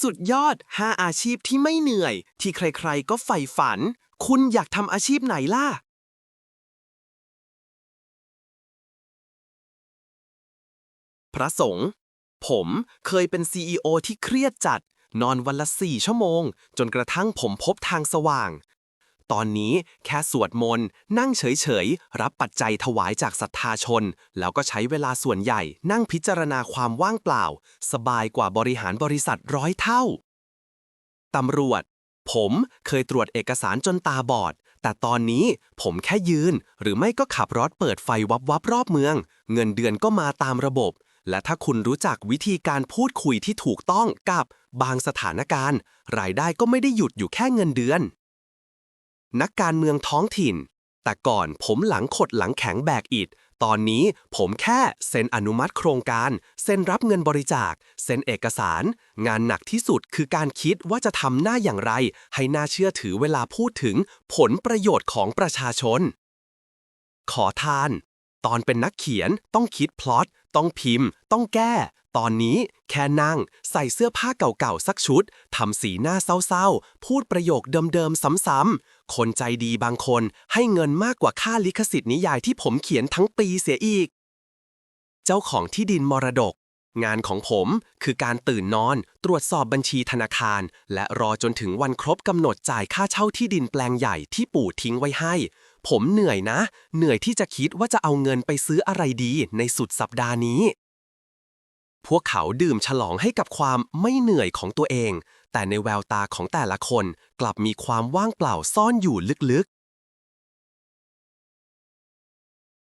สุดยอด 5 อาชีพที่ไม่เหนื่อย ที่ใครๆ ก็ใฝ่ฝัน คุณอยากทำอาชีพไหนล่ะ พระสงฆ์ ผมเคยเป็น CEO ที่เครียดจัด นอนวันละ 4 ชั่วโมง จนกระทั่งผมพบทางสว่าง ตอนนี้แค่สวดมนต์ นั่งเฉยๆ รับปัจจัยถวายจากศรัทธาชน แล้วก็ใช้เวลาส่วนใหญ่นั่งพิจารณาความว่างเปล่า สบายกว่าบริหารบริษัทร้อยเท่า ตำรวจ ผมเคยตรวจเอกสารจนตาบอด แต่ตอนนี้ผมแค่ยืน หรือไม่ก็ขับรถเปิดไฟวับวับๆรอบเมือง เงินเดือนก็มาตามระบบ และถ้าคุณรู้จักวิธีการพูดคุยที่ถูกต้องกับบางสถานการณ์ รายได้ก็ไม่ได้หยุดอยู่แค่เงินเดือน นักการเมืองท้องถิ่น แต่ก่อนผมหลังขดหลังแข็งแบกอิฐตอนนี้ผมแค่เซ็นอนุมัติโครงการ เซ็นรับเงินบริจาค เซ็นเอกสาร งานหนักที่สุดคือการคิดว่าจะทำหน้าอย่างไร ให้น่าเชื่อถือเวลาพูดถึงผลประโยชน์ของประชาชน ขอทาน ตอนเป็นนักเขียนต้องคิดพล็อต ต้องพิมพ์ ต้องแก้ ตอนนี้แค่นั่งใส่เสื้อผ้าเก่าๆสักชุดทำสีหน้าเศร้าๆ พูดประโยคเดิมๆซ้ำๆ คนใจดีบางคนให้เงินมากกว่าค่าลิขสิทธิ์นิยายที่ผมเขียนทั้งปีเสียอีก เจ้าของที่ดินมรดก งานของผมคือการตื่นนอน ตรวจสอบบัญชีธนาคาร และรอจนถึงวันครบกำหนดจ่ายค่าเช่าที่ดินแปลงใหญ่ที่ปู่ทิ้งไว้ให้ ผมเหนื่อยนะ เหนื่อยที่จะคิดว่าจะเอาเงินไปซื้ออะไรดีในสุดสัปดาห์นี้ พวกเขาดื่มฉลองให้กับความไม่เหนื่อยของตัวเอง แต่ในแววตาของแต่ละคนกลับมีความว่างเปล่าซ่อนอยู่ลึก